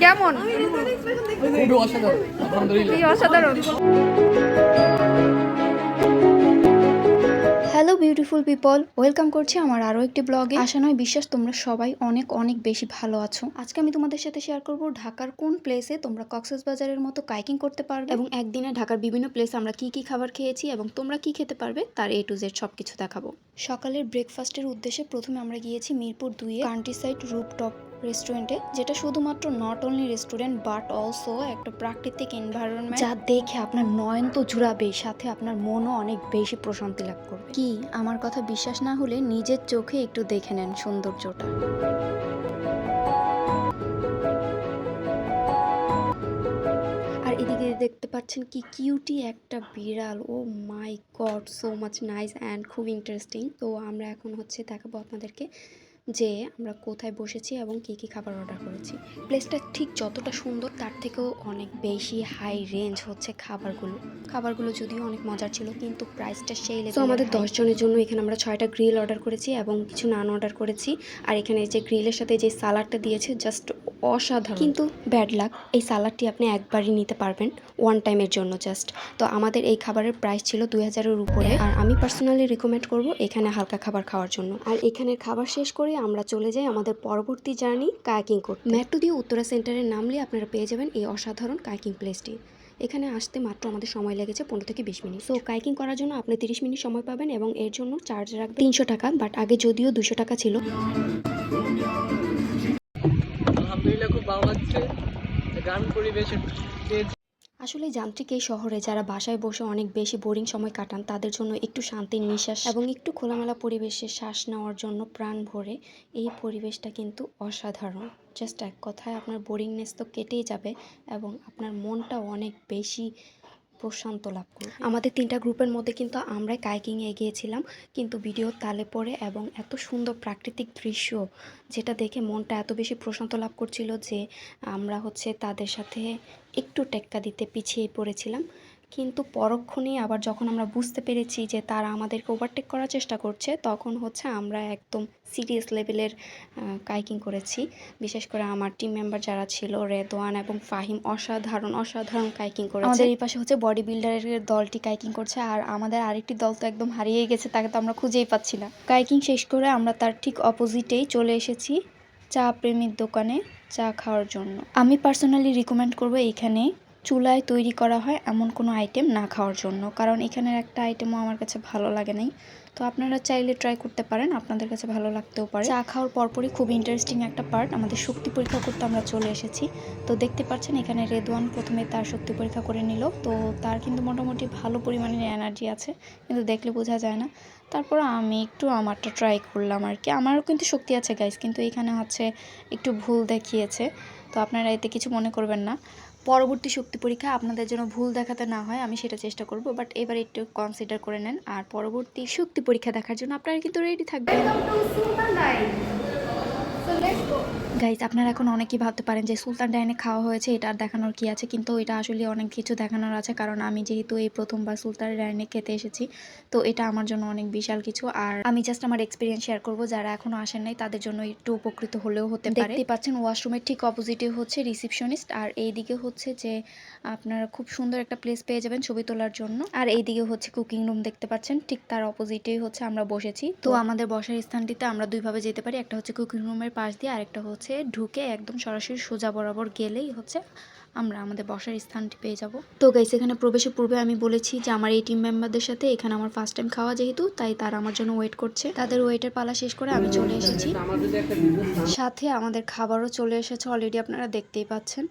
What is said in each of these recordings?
কেমন? অসাধারণ। অসাধারণ? হ্যালো বিউটিফুল পিপল ওয়েলকাম করছি আমার আরও একটি ব্লগে আশা নয়, বিশ্বাস তোমরা সবাই অনেক অনেক বেশি ভালো আছো। আজকে আমি তোমাদের সাথে শেয়ার করব ঢাকার কোন প্লেসে তোমরা কক্সেস বাজারের মতো কাইকিং করতে পারবে এবং একদিনে ঢাকার বিভিন্ন প্লেসে আমরা কি কি খাবার খেয়েছি এবং তোমরা কি খেতে পারবে তার এ টু জেড সব কিছু দেখাবো। সকালের ব্রেকফাস্টের উদ্দেশ্যে প্রথমে আমরা গিয়েছি মিরপুর দুইয়ে কান্ট্রি সাইড রুপটপ রেস্টুরেন্টে যেটা শুধুমাত্র not only restaurant but also একটা প্রাকৃতিক এনভায়রনমেন্ট যা দেখে আপনার নয়ন তো জুড়াবে সাথে আপনার মনও অনেক বেশি প্রশান্তি লাভ করবে। কি? আমার কথা বিশ্বাস না হলে নিজের চোখে একটু দেখে নেন সৌন্দর্যটা। দেখতে পাচ্ছেন কি কিউটি একটা বিড়াল। ও my god so much nice and খুব ইন্টারেস্টিং তো আমরা এখন হচ্ছে দেখাবো আপনাদেরকে যে আমরা কোথায় বসেছি এবং কী কী খাবার অর্ডার করেছি। প্লেসটা ঠিক যতটা সুন্দর তার থেকেও অনেক বেশি হাই রেঞ্জ হচ্ছে খাবারগুলো। খাবারগুলো যদিও অনেক মজার ছিল কিন্তু প্রাইসটা সেই তো আমাদের দশজনের জন্য এখানে আমরা ছয়টা গ্রিল অর্ডার করেছি এবং কিছু নান অর্ডার করেছি। আর এখানে যে গ্রিলের সাথে যে সালাডটা দিয়েছে জাস্ট অসাধারণ। কিন্তু ব্যাড লাক এই সালাডটি আপনি একবারই নিতে পারবেন ওয়ান টাইমের জন্য জাস্ট তো আমাদের এই খাবারের প্রাইস ছিল দুই হাজারের উপরে। আর আমি পার্সোনালি রিকমেন্ড করব এখানে হালকা খাবার খাওয়ার জন্য। আর এখানের খাবার শেষ করে আমরা চলে যাই আমাদের পরবর্তী জার্নি কায়াকিং করতে। মেট্রো দিয়ে উত্তরা সেন্টারের নামলে আপনারা পেয়ে যাবেন এই অসাধারণ কায়াকিং প্লেসটি। এখানে আসতে মাত্র আমাদের সময় লেগেছে পনেরো থেকে বিশ মিনিট। সো কাইকিং করার জন্য আপনি তিরিশ মিনিট সময় পাবেন এবং এর জন্য চার্জ রাখবেন তিনশো টাকা বাট আগে যদিও দুশো টাকা ছিল। আলহামদুলিল্লাহ খুব ভালো লাগছে। গ্রামীণ পরিবেশের আসলে যান্ত্রিক এই শহরে যারা বাসায় বসে অনেক বেশি বোরিং সময় কাটান, তাদের জন্য একটু শান্তির নিঃশ্বাস এবং একটু খোলামেলা পরিবেশে শ্বাস নেওয়ার জন্য প্রাণ ভরে এই পরিবেশটা কিন্তু অসাধারণ। জাস্ট এক কথায় আপনার বোরিংনেস তো কেটেই যাবে এবং আপনার মনটা অনেক বেশি প্রশান্ত লাভ করি। আমাদের তিনটা গ্রুপের মধ্যে কিন্তু আমরাই কাইকিংয়ে গিয়েছিলাম কিন্তু ভিডিও তালে পড়ে এবং এত সুন্দর প্রাকৃতিক দৃশ্য যেটা দেখে মনটা এত বেশি প্রশান্ত লাভ করছিল যে আমরা হচ্ছে তাদের সাথে একটু টেক্কা দিতে পিছিয়ে পড়েছিলাম। কিন্তু পরক্ষণেই আবার যখন আমরা বুঝতে পেরেছি যে তারা আমাদেরকে ওভারটেক করার চেষ্টা করছে তখন হচ্ছে আমরা একদম সিরিয়াস লেভেলের কাইকিং করেছি। বিশেষ করে আমার টিম মেম্বার যারা ছিল রেদওয়ান এবং ফাহিম অসাধারণ অসাধারণ কাইকিং করেছে। আমাদের এই পাশে হচ্ছে বডি বিল্ডারের দলটি কাইকিং করছে আর আমাদের আরেকটি দল তো একদম হারিয়ে গেছে তাকে তো আমরা খুঁজেই পাচ্ছি না। কাইকিং শেষ করে আমরা তার ঠিক অপোজিটেই চলে এসেছি চা প্রেমীর দোকানে চা খাওয়ার জন্য। আমি পার্সোনালি রিকমেন্ড করব এখানে চুলায় তৈরি করা হয় এমন কোনো আইটেম না খাওয়ার জন্য। কারণ এখানের একটা আইটেমও আমার কাছে ভালো লাগে নাই। তো আপনারা চাইলে ট্রাই করতে পারেন, আপনাদের কাছে ভালো লাগতেও পারে। চা খাওয়ার পরপরই খুব ইন্টারেস্টিং একটা পার্ট আমাদের শক্তি পরীক্ষা করতে আমরা চলে এসেছি। তো দেখতে পাচ্ছেন এখানে রেদওয়ান প্রথমে তার শক্তি পরীক্ষা করে নিল। তো তার কিন্তু মোটামুটি ভালো পরিমাণের এনার্জি আছে, কিন্তু দেখলে বোঝা যায় না। তারপর আমি একটু আমারটা ট্রাই করলাম আর কি। আমারও কিন্তু শক্তি আছে গাইস কিন্তু এখানে হচ্ছে একটু ভুল দেখিয়েছে। তো আপনারা এতে কিছু মনে করবেন না। পরবর্তী শক্তি পরীক্ষা আপনাদের জন্য ভুল দেখাতে না হয়, আমি সেটা চেষ্টা করব বাট এবার একটু কনসিডার করে নেন। আর পরবর্তী শক্তি পরীক্ষা দেখার জন্য আপনারা কিন্তু রেডি থাকবেন। গাইজ আপনারা এখন অনেকেই ভাবতে পারেন যে সুলতান ডাইনে খাওয়া হয়েছে এটা আর দেখানোর কি আছে? কিন্তু এটা আসলে অনেক কিছু দেখানোর আছে কারণ আমি যেহেতু এই প্রথমবার সুলতান ডাইনে খেতে এসেছি তো এটা আমার জন্য অনেক বিশাল কিছু। আর আমি জাস্ট আমার এক্সপিরিয়েন্স শেয়ার করব যারা এখনও আসেন নাই তাদের জন্য একটু উপকৃত হলেও হতে পারে। দেখতে পাচ্ছেন ওয়াশরুমের ঠিক অপোজিটে হচ্ছে রিসিপশনিস্ট আর এইদিকে হচ্ছে যে আপনারা খুব সুন্দর একটা প্লেস পেয়ে যাবেন ছবি তোলার জন্য। আর এইদিকে হচ্ছে কুকিং রুম দেখতে পাচ্ছেন ঠিক তার অপোজিটেই হচ্ছে আমরা বসেছি। তো আমাদের বসার স্থানটিতে আমরা দুইভাবে যেতে পারি একটা হচ্ছে কুকিং রুমের পাশ দিয়ে আরেকটা হচ্ছে ঢুকে একদম সরাসরি সোজা বরাবর গেলেই হচ্ছে আমরা আমাদের বসার স্থানটি পেয়ে যাব। তো গাইস এখানে প্রবেশের পূর্বে আমি বলেছি যে আমার এই টিম মেম্বারদের সাথে এখানে আমার ফার্স্ট টাইম খাওয়া যেহেতু, তাই তারা আমার জন্য ওয়েট করছে। তাদের ওয়েটের পালা শেষ করে আমি চলে এসেছি। সাথে আমাদের খাবারও চলে এসেছে অলরেডি আপনারা দেখতেই পাচ্ছেন।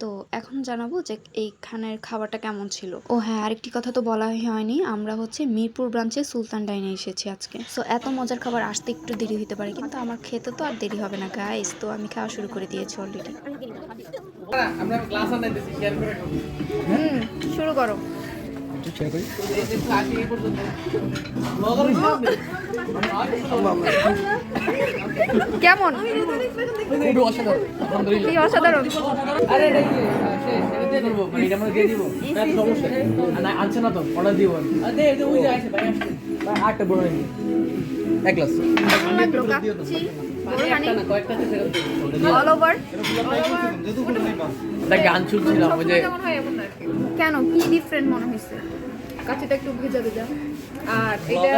তো এখন জানাব যে এইখানের খাবারটা কেমন ছিল। ও হ্যাঁ আরেকটি কথা তো বলা হয়নি। আমরা হচ্ছে মিরপুর ব্রাঞ্চে সুলতান ডাইনে এসেছি আজকে। সো এত মজার খাবার আসতে একটু দেরি হতে পারে কিন্তু আমার খেতে তো আর দেরি হবে না গাইস তো আমি খাওয়া শুরু করে দিয়েছি অলরেডি আমরা গ্লাস আনাইতেছি শেয়ার করে খাব। হুম শুরু করো। কেমন? অসাধারণ? মানে আনছে না তো অর্ডার দিব আটটা বড় এক গ্লাস। অল ওভার একটা গান শুনছিলাম ওই যে যেমন হয় এমন আর কি। কেন? কি ডিফারেন্ট মনে হয়েছে কাচ্চিটা একটু ভেজা ভেজা। আর এটা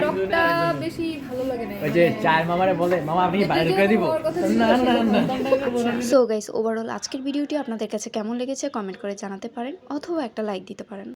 টকটা বেশি ভালো লাগে না ওই যে চায়ের মামারে বলে মামা আপনি বাইরে করে দিব? না না না। সো গাইস ওভারঅল আজকের ভিডিওটি আপনাদের কাছে কেমন লেগেছে? কমেন্ট করে জানাতে পারেন অথবা একটা লাইক দিতে পারেন।